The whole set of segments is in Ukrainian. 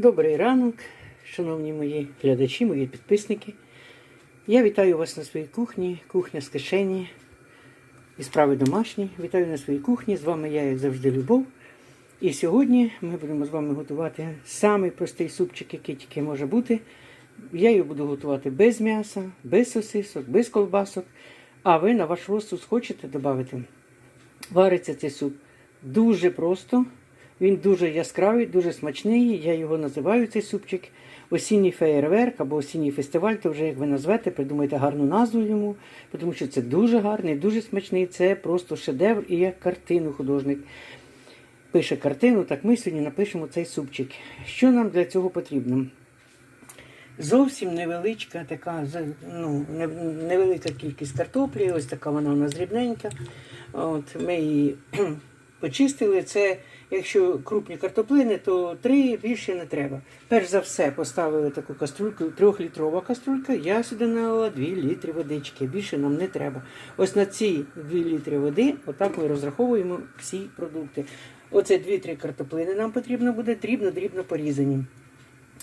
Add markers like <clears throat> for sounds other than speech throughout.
Добрий ранок, шановні мої глядачі, мої підписники. Я вітаю вас на своїй кухні, кухня з кишені і справи домашні. Вітаю на своїй кухні. З вами я, як завжди, Любов. І сьогодні ми будемо з вами готувати самий простий супчик, який тільки може бути. Я його буду готувати без м'яса, без сосисок, без колбасок. А ви на ваш розсуд хочете додати. Вариться цей суп дуже просто. Він дуже яскравий, дуже смачний. Я його називаю цей супчик. Осінній феєрверк або осінній фестиваль, то вже як ви назвете, придумайте гарну назву йому, тому що це дуже гарний, дуже смачний. Це просто шедевр і як картину художник пише картину, так ми сьогодні напишемо цей супчик. Що нам для цього потрібно? Зовсім невеличка така, ну, невелика кількість картоплі, ось така вона у нас дрібненька. От, ми її <clears throat> почистили. Це, якщо крупні картоплини, то три більше не треба. Перш за все поставили таку каструльку, трьохлітрова каструлька. Я сюди налила 2 літри водички. Більше нам не треба. Ось на ці 2 літри води, отак ми розраховуємо всі продукти. Оце 2-3 картоплини нам потрібно буде, дрібно-дрібно порізані.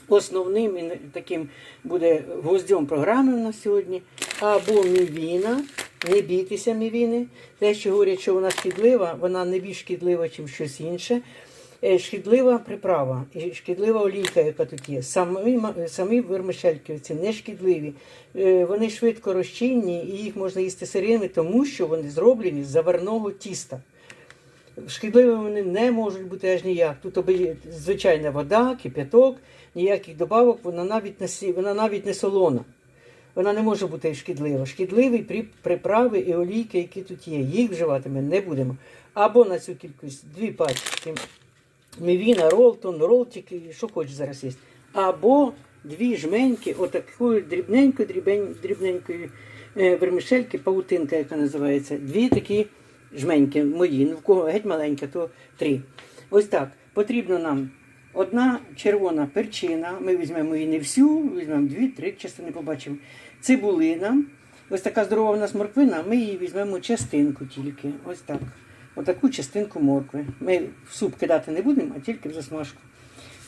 Основним таким буде гвоздем програми у нас сьогодні. Або мівіна. Не бійтеся мівіни. Те, що говорять, що вона шкідлива, вона не більш шкідлива, ніж щось інше. Е, Шкідлива приправа шкідлива олійка, яка тут є. Самі, самі вермишельківці не шкідливі. Е, Вони швидко розчинні і їх можна їсти сирими, тому що вони зроблені з заварного тіста. Шкідливими вони не можуть бути аж ніяк. Тут звичайна вода, кип'яток, ніяких добавок, вона навіть не, вона навіть не солона. Вона не може бути шкідлива. Шкідливі приправи і олійки, які тут є. Їх вживати ми не будемо. Або на цю кількість дві пачки мівіна, ролтон, ролтики, що хочеш зараз є. Або дві жменьки отакої дрібненької, дрібненької е, вермішельки, паутинка, яка називається. Дві такі жменьки мої. Ну, в кого геть маленька, то три. Ось так. Потрібно нам одна червона перчина. Ми візьмемо її не всю, візьмемо дві-три частини, побачимо. Цибулина. Ось така здорова у нас морквина, ми її візьмемо частинку тільки. Ось так. Отаку частинку моркви. Ми в суп кидати не будемо, а тільки в засмажку.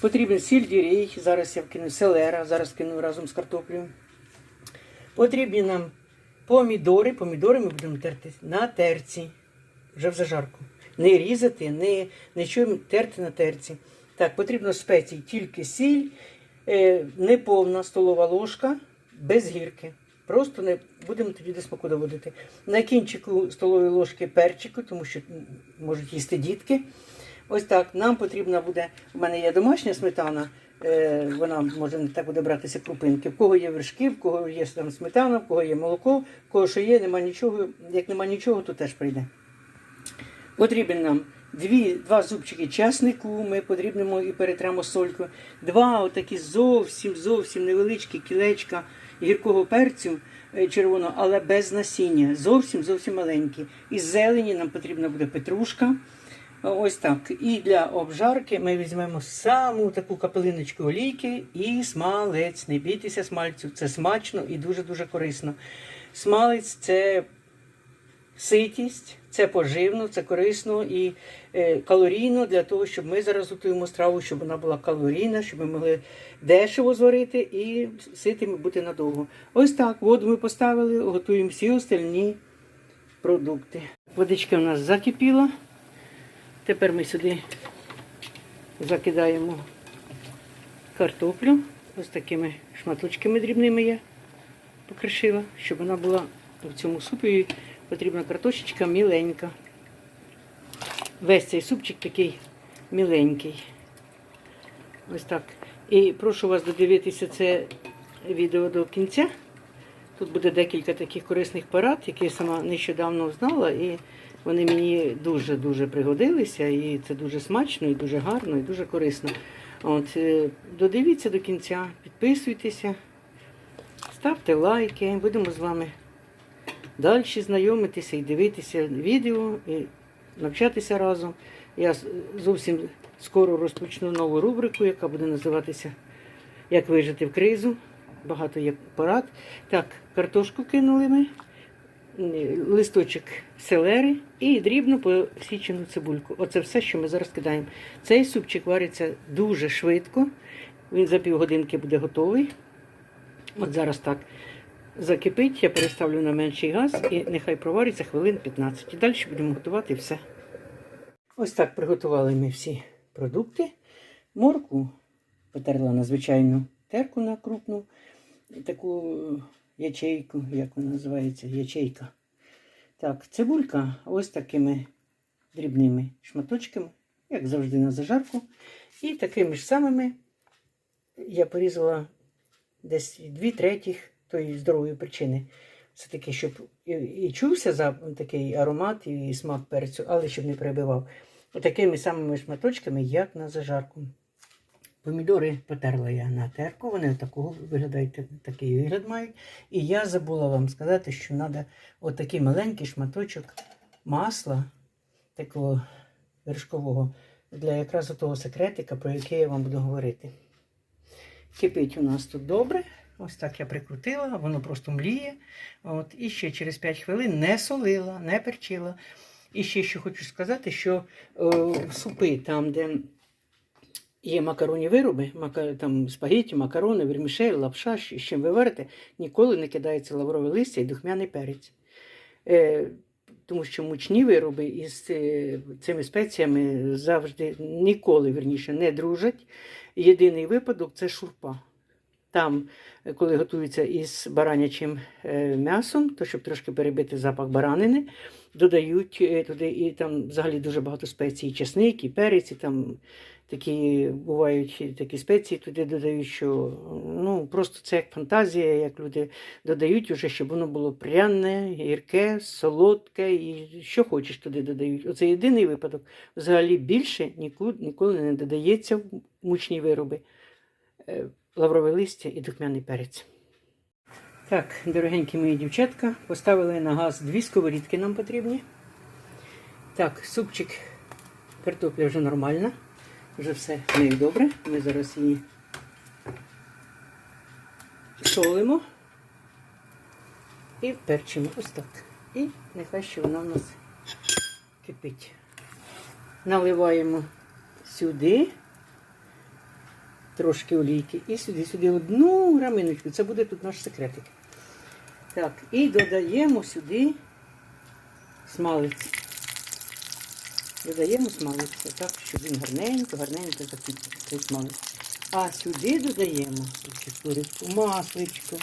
Потрібен сільдірей, зараз я вкину селера, зараз кину разом з картоплею. Потрібні нам помідори. Помідори ми будемо терти на терці, вже в зажарку. Не різати, не нічого терти на терці. Так, потрібно спецій тільки сіль, е, неповна столова ложка, без гірки. Просто не будемо тоді до смаку доводити. На кінчику столової ложки перчику, тому що можуть їсти дітки. Ось так. Нам потрібна буде. У мене є домашня сметана. е, Вона може не так буде братися крупинки. В кого є вершки, в кого є там сметана, в кого є молоко, в кого що є, нема нічого. Як нема нічого, то теж прийде. Потрібен нам дві, два зубчики часнику, ми потрібнемо і перетремо солькою. Два отакі зовсім зовсім невеличкі кілечка гіркого перцю е, червоного, але без насіння. Зовсім зовсім маленькі. Із зелені нам потрібна буде петрушка. Ось так. І для обжарки ми візьмемо саму таку капелиночку олійки і смалець. Не бійтеся смальцю, це смачно і дуже-дуже корисно. Смалець це ситість, це поживно, це корисно і е, калорійно для того, щоб ми зараз готуємо страву, щоб вона була калорійна, щоб ми могли дешево зварити і ситими бути надовго. Ось так, воду ми поставили, готуємо всі остальні продукти. Водичка у нас закипіла. Тепер ми сюди закидаємо картоплю. Ось такими шматочками дрібними я покришила, щоб вона була в цьому супі. Потрібна картошечка міленька. Весь цей супчик такий міленький. Ось так. І прошу вас додивитися це відео до кінця. Тут буде декілька таких корисних порад, які я сама нещодавно знала, і вони мені дуже-дуже пригодилися. І це дуже смачно, і дуже гарно, і дуже корисно. От, е, додивіться до кінця, підписуйтеся, ставте лайки, будемо з вами далі знайомитися і дивитися відео, і навчатися разом. Я зовсім скоро розпочну нову рубрику, яка буде називатися Як вижити в кризу. Багато є порад. Так, картошку кинули ми, листочок селери і дрібно посічену цибульку. Оце все, що ми зараз кидаємо. Цей супчик вариться дуже швидко Він за півгодинки буде готовий. От зараз так закипить, я переставлю на менший газ і нехай провариться хвилин 15. І далі будемо готувати все. Ось так приготували ми всі продукти. Морку потерла на звичайну терку на крупну, таку ячейку, як вона називається, ячейка. Так, цибулька ось такими дрібними шматочками, як завжди на зажарку. І такими ж самими я порізала десь дві третіх тої здорової причини. Все таки, щоб і, і чувся за такий аромат і смак перцю, але щоб не перебивав. Отакими самими шматочками, як на зажарку. Помідори потерла я на терку, вони такого виглядають, такий вигляд мають. І я забула вам сказати, що треба отакий маленький шматочок масла, такого вершкового, для якраз того секретика, про який я вам буду говорити. Кипить у нас тут добре. Ось так я прикрутила, воно просто мліє. От, і ще через 5 хвилин не солила, не перчила. І ще що хочу сказати, що е, супи там, де є макаронні вироби, мака, там спагетті, макарони, вермішель, лапша, з чим ви варите, ніколи не кидається лаврове листя і духмяний перець. Е, тому що мучні вироби із е, цими спеціями завжди ніколи вірніше не дружать. Єдиний випадок це шурпа. Там, е, коли готується із баранячим е, м'ясом, то щоб трошки перебити запах баранини, додають е, туди і там взагалі дуже багато спецій, і чесник, і перець, і там такі бувають такі спеції, туди додають, що ну просто це як фантазія, як люди додають, уже, щоб воно було пряне, гірке, солодке, і що хочеш туди додають. Оце єдиний випадок. Взагалі більше ніколи, не додається в мучні вироби. Лаврове листя і духмяний перець. Так, дорогенькі мої дівчатка, поставили на газ дві сковорідки нам потрібні. Так, супчик, картопля вже нормальна. Вже все в неї добре. Ми зараз її солимо і перчимо. Ось так. І нехай ще вона в нас кипить. Наливаємо сюди трошки олійки і сюди, сюди одну граминочку. Це буде тут наш секретик. Так, і додаємо сюди смалець. Додаємо смалець, так, щоб він гарненько, гарненько цей смалець. А сюди додаємо курочку, масличко.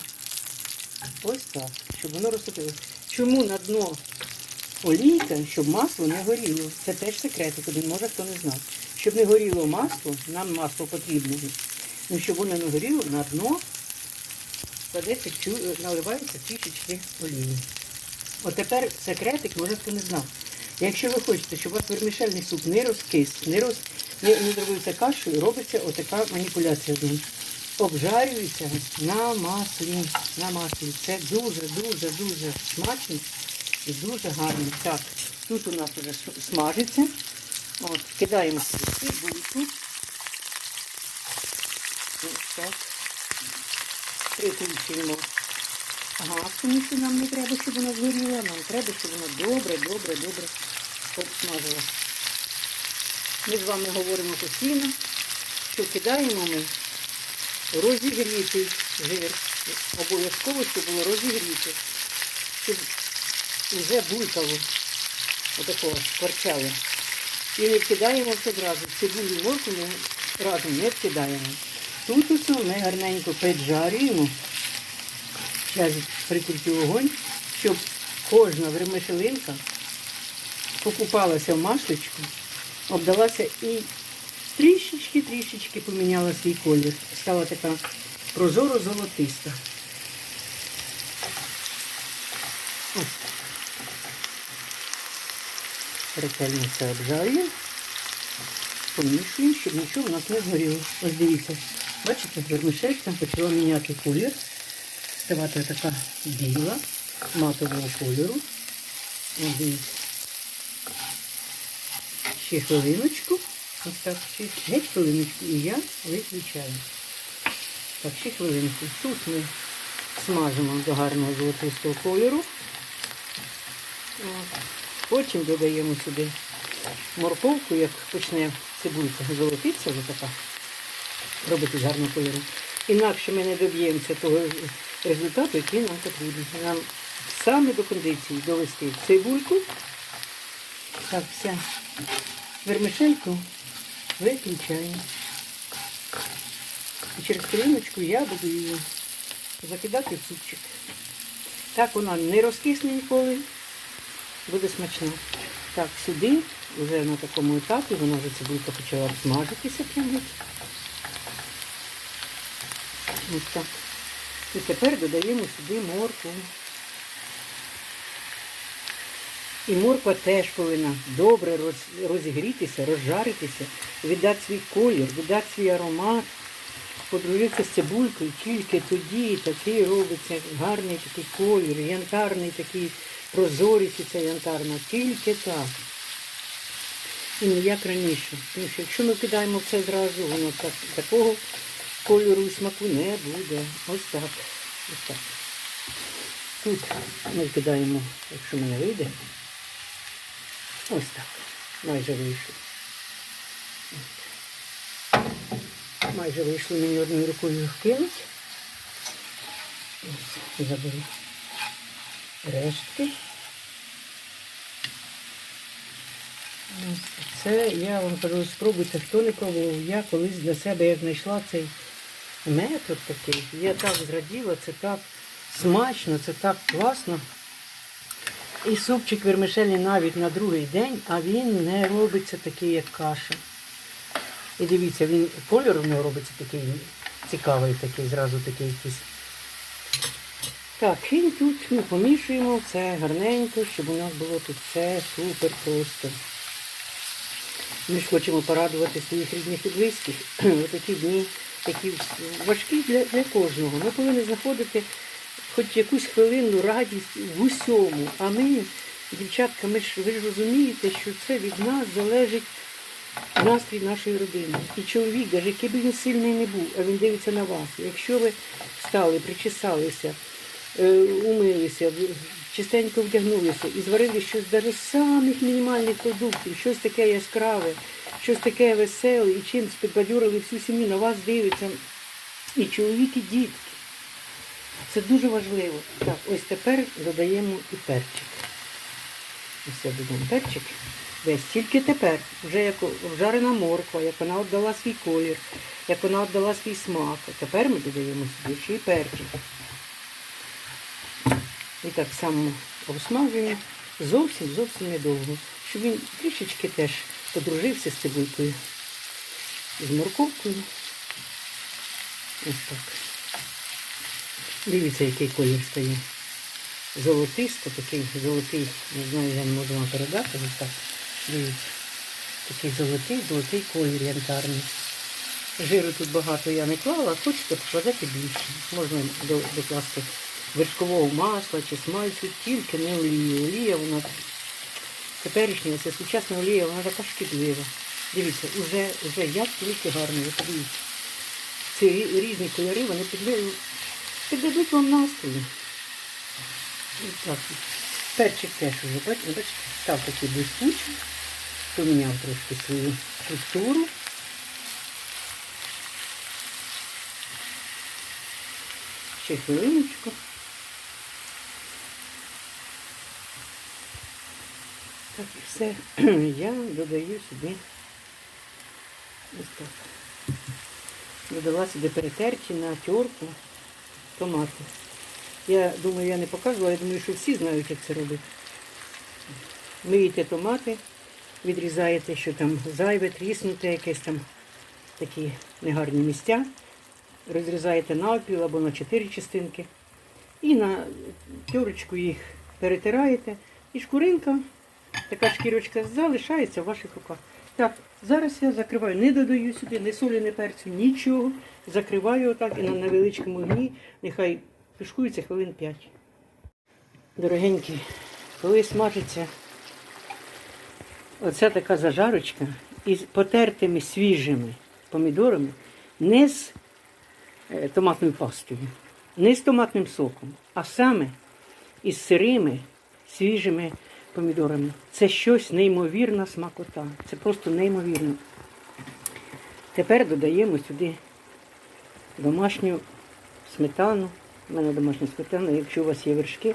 Ось так, щоб воно розтопилося. Чому на дно олійка, щоб масло не горіло? Це теж секретик, один може хто не знав. Щоб не горіло масло, нам масло потрібно. Ну, щоб воно не горіло, на дно наливається трішечки олії. От тепер секретик, може хто не знав. Якщо ви хочете, щоб у вас вермішельний суп не розкис, не, роз, не, не зробився кашею, робиться отака маніпуляція з ним. Обжарюється на маслі. На маслі. Це дуже, дуже, дуже смачно і дуже гарно. Так, тут у нас вже смажиться. От, кидаємо сюди цибульку. Ось так. Прикручуємо газ, тому нам не треба, щоб вона згоріла. Нам треба, щоб вона добре, добре, добре обсмажила. Ми з вами говоримо постійно, що кидаємо ми розігрітий жир. Обов'язково, щоб було розігріти. Щоб вже булькало отакого скворчало. І не вкидаємо все одразу. Цибулю морку разом не вкидаємо. Тут усе ми гарненько піджарюємо. Зараз прикрутю вогонь, щоб кожна вермишелинка покупалася в масличку, обдалася і трішечки-трішечки поміняла свій колір. Стала така прозоро-золотиста. Ось. Ретельно це обжарюємо, помішуємо, щоб нічого в нас не згоріло. Ось дивіться, бачите, вермишелька почала міняти колір, ставати така біла, матового кольору. Ось. Ще хвилиночку. Ось так, ще геть хвилиночку і я виключаю. Так, ще хвилинку. Тут ми смажимо до гарного золотистого кольору. От. Потім додаємо сюди морковку, як почне цибулька золотитися вже така. робити з гарного кольору. Інакше ми не доб'ємося того результату, який нам потрібен. Нам саме до кондиції довести цибульку. Так, все. Вермишельку виключаємо. І через хвилиночку я буду її закидати в супчик. Так вона не розкисне ніколи, буде смачна. Так, сюди, вже на такому етапі, вона вже цибулька почала смажитися прямо. Ось так. І тепер додаємо сюди моркву. І морква теж повинна добре розігрітися, розжаритися, віддати свій колір, віддати свій аромат, подружитися з цибулькою, тільки тоді такий робиться гарний такий колір, янтарний такий прозорість ця янтарна, тільки так. І не як раніше. Тому що якщо ми кидаємо все зразу, воно так, такого кольору і смаку не буде. Ось так. Ось так. Тут ми кидаємо, якщо мене вийде. Ось так. Майже вийшло. Майже вийшло мені одною рукою кинуть. Ось, заберу рештки. Ось Це я вам кажу, спробуйте, хто не пробував. Я колись для себе як знайшла цей метод такий. Я так зраділа, це так смачно, це так класно. І супчик вермишельний навіть на другий день, а він не робиться такий, як каша. І дивіться, він кольор в нього робиться такий цікавий, такий, зразу такий якийсь. Так, і тут ми помішуємо це гарненько, щоб у нас було тут все супер просто. Ми ж хочемо порадувати своїх рідних і близьких. <clears throat> Ось такі дні, такі важкі для, для кожного. Ми повинні знаходити хоч якусь хвилинну радість в усьому. А ми, дівчатка, ми ж ви ж розумієте, що це від нас залежить настрій нашої родини. І чоловік, навіть який би він сильний не був, а він дивиться на вас. Якщо ви встали, причесалися, умилися, в- чистенько вдягнулися і зварили щось навіть з самих мінімальних продуктів, щось таке яскраве, щось таке веселе, і чим підбадьорили всю сім'ю, на вас дивиться і чоловік, і дітки. Це дуже важливо. Так, ось тепер додаємо і перчик. Ось я додаємо перчик. Весь тільки тепер, вже як вжарена морква, як вона віддала свій колір, як вона віддала свій смак. А тепер ми додаємо сюди ще й перчик. І так само обсмажуємо зовсім зовсім недовго, щоб він трішечки теж подружився з цибулькою, з морковкою. Ось так. Дивіться, який колір стає. Золотисто, такий золотий, не знаю, я не можу вам передати, ось так. Дивіться. Такий золотий, золотий колір янтарний. Жиру тут багато я не клала, а хочете покладати більше. Можна до- докласти вершкового масла чи смальцю, тільки не олію. Олія вона теперішня, це сучасна олія, вона така шкідлива. Дивіться, уже, уже як тільки гарно, подивіться. Ці різні кольори, вони піддадуть вам настрій. Так. Перчик теж бачите, бачите, став такий блискучий, поміняв трошки свою структуру. Ще хвилиночку. Так, і все. <clears throat> Я додаю сюди ось так. Додала сюди перетерті на терку томати. Я думаю, я не показувала, я думаю, що всі знають, як це робити. Миєте томати, відрізаєте, що там зайве, тріснуте, якесь там такі негарні місця. Розрізаєте навпіл або на чотири частинки. І на тюрочку їх перетираєте. І шкуринка, така шкірочка залишається в ваших руках. Так, зараз я закриваю, не додаю сюди ні солі, ні перцю, нічого. Закриваю отак і на невеличкому огні, нехай тушкується хвилин 5. Дорогенькі, коли смажиться оця така зажарочка із потертими свіжими помідорами, не з е, томатною пастою, не з томатним соком, а саме із сирими, свіжими помідорами. Це щось неймовірна смакота. Це просто неймовірно. Тепер додаємо сюди домашню сметану. У мене домашня сметана. Якщо у вас є вершки,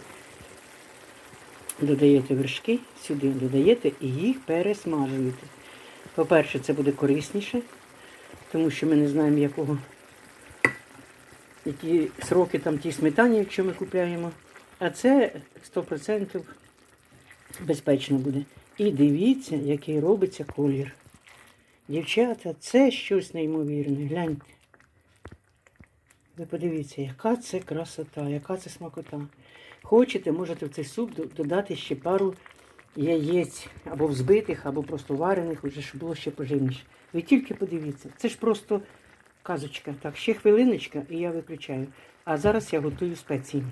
додаєте вершки сюди, додаєте і їх пересмажуєте. По-перше, це буде корисніше, тому що ми не знаємо, якого які сроки там ті сметані, якщо ми купляємо. А це 100% безпечно буде. І дивіться, який робиться колір. Дівчата, це щось неймовірне. Гляньте. Ви подивіться, яка це красота, яка це смакота. Хочете, можете в цей суп додати ще пару яєць або взбитих, або просто варених, уже щоб було ще поживніше. Ви тільки подивіться, це ж просто казочка. Так, ще хвилиночка і я виключаю. А зараз я готую спеції.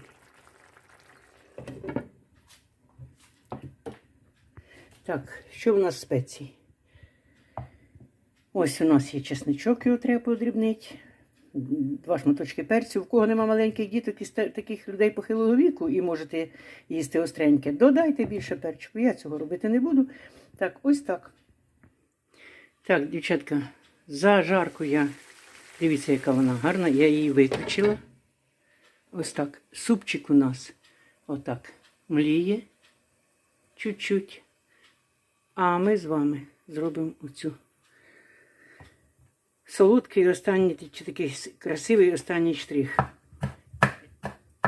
Так, що в нас спеції? Ось у нас є чесничок, його треба подрібнити. Два шматочки перцю. В кого нема маленьких діток і таких людей похилого віку і можете їсти остреньке, додайте більше перчику. Я цього робити не буду. Так, ось так. Так, дівчатка, зажарку я. Дивіться, яка вона гарна. Я її виключила. Ось так. Супчик у нас отак мліє чуть-чуть. А ми з вами зробимо оцю солодкий останній, чи такий красивий останній штрих.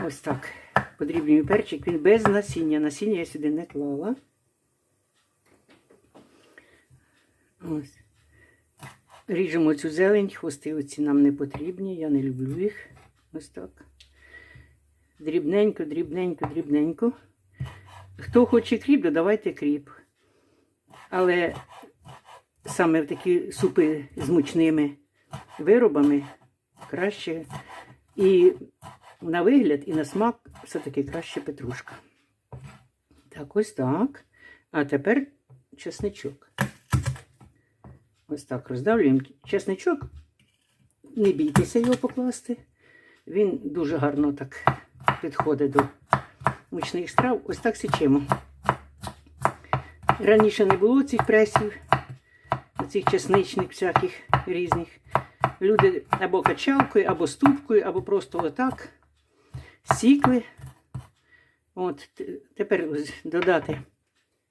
Ось так. Подрібнюю перчик. Він без насіння. Насіння я сюди не клала. Ось. Ріжемо цю зелень, хвости оці нам не потрібні, я не люблю їх. Ось так. Дрібненько, дрібненько, дрібненько. Хто хоче кріп, додавайте кріп. Але саме в такі супи з мучними виробами краще. І на вигляд, і на смак все-таки краще петрушка. Так, ось так. А тепер чесничок. Ось так роздавлюємо чесничок. Не бійтеся його покласти. Він дуже гарно так підходить до мучних страв. Ось так січемо. Раніше не було цих пресів, цих чесничних всяких різних. Люди або качалкою, або ступкою, або просто отак сікли. От, тепер ось додати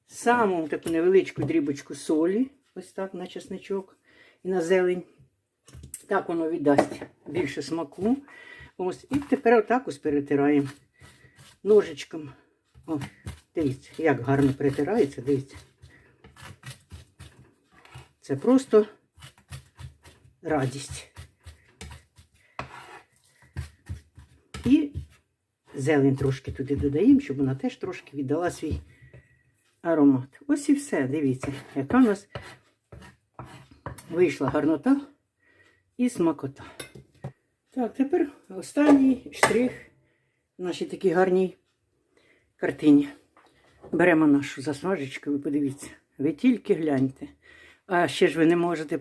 саму таку невеличку дрібочку солі, ось так на чесничок і на зелень. Так воно віддасть більше смаку. Ось, і тепер отак ось перетираємо ножичком. О, дивіться, як гарно перетирається, дивіться. Це просто радість. І зелень трошки туди додаємо, щоб вона теж трошки віддала свій аромат. Ось і все, дивіться, яка у нас вийшла гарнота і смакота. Так, тепер останній штрих в нашій такій гарній картині. Беремо нашу засмажечку, ви подивіться. Ви тільки гляньте. А ще ж ви не можете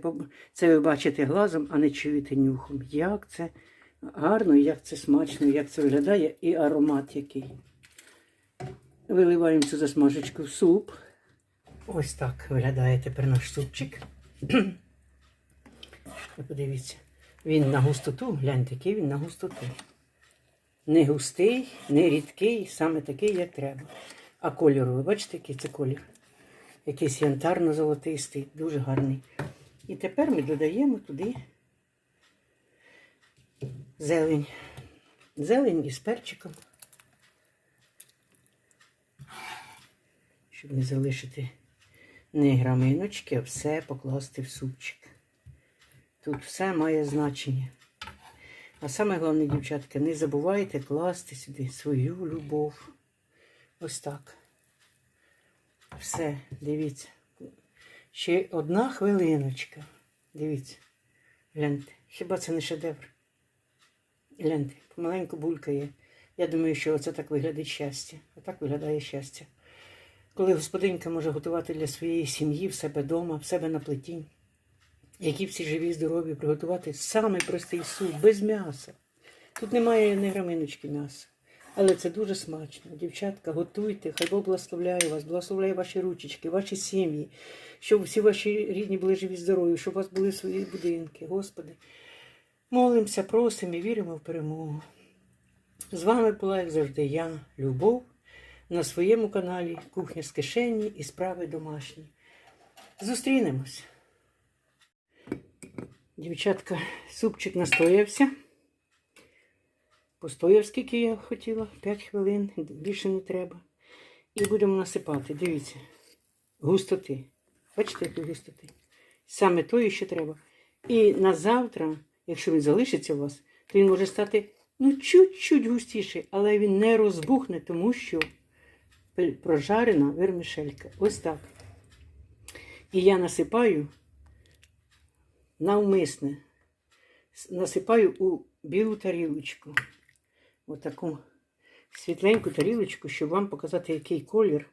це ви глазом, а не чуєте нюхом. Як це гарно, як це смачно, як це виглядає і аромат який. Виливаємо цю засмажечку в суп. Ось так виглядає тепер наш супчик. <clears throat> Ви подивіться. Він на густоту, гляньте, який він на густоту. Не густий, не рідкий, саме такий, як треба. А кольору, ви бачите, який це колір? Якийсь янтарно-золотистий, дуже гарний. І тепер ми додаємо туди зелень. Зелень із перчиком. Щоб не залишити не граминочки, а все покласти в супчик. Тут все має значення. А саме головне, дівчатка, не забувайте класти сюди свою любов. Ось так. Все, дивіться. Ще одна хвилиночка. Дивіться. Гляньте. Хіба це не шедевр? Гляньте, помаленьку булькає. Я думаю, що це так виглядає щастя. Отак виглядає щастя. Коли господинка може готувати для своєї сім'ї в себе вдома, в себе на плиті, які всі живі, здорові, приготувати самий простий суп, без м'яса. Тут немає ні граминочки м'яса. Але це дуже смачно. Дівчатка, готуйте, хай Бог благословляє вас, благословляє ваші ручечки, ваші сім'ї, щоб всі ваші рідні були живі, здорові, щоб у вас були свої будинки. Господи, Молимося, просимо і віримо в перемогу. З вами була, як завжди, я, Любов, на своєму каналі Кухня з кишені і справи домашні. Зустрінемось. Дівчатка, супчик настоявся. Постояв, скільки я хотіла, 5 хвилин, більше не треба. І будемо насипати. Дивіться, густоти. Бачите, якої густоти? Саме тої, що треба. І на завтра, якщо він залишиться у вас, то він може стати ну, чуть-чуть густіший, але він не розбухне, тому що прожарена вермішелька. Ось так. І я насипаю навмисне. Насипаю у білу тарілочку. Отаку світленьку тарілочку, щоб вам показати, який колір.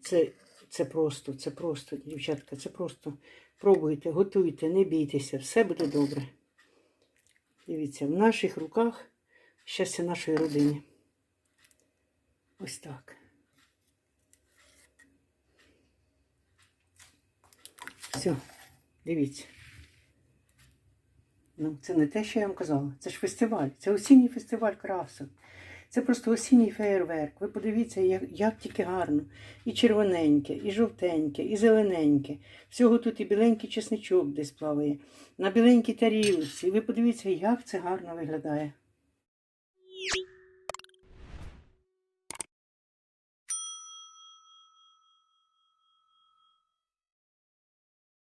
Це, це просто, це просто, дівчатка, це просто. Пробуйте, готуйте, не бійтеся, все буде добре. Дивіться, в наших руках щастя нашої родини. Ось так. Все, дивіться. Ну, це не те, що я вам казала. Це ж фестиваль. Це осінній фестиваль красок. Це просто осінній феєрверк. Ви подивіться, як, як тільки гарно. І червоненьке, і жовтеньке, і зелененьке. Всього тут і біленький чесничок десь плаває. На біленькій тарілці. Ви подивіться, як це гарно виглядає.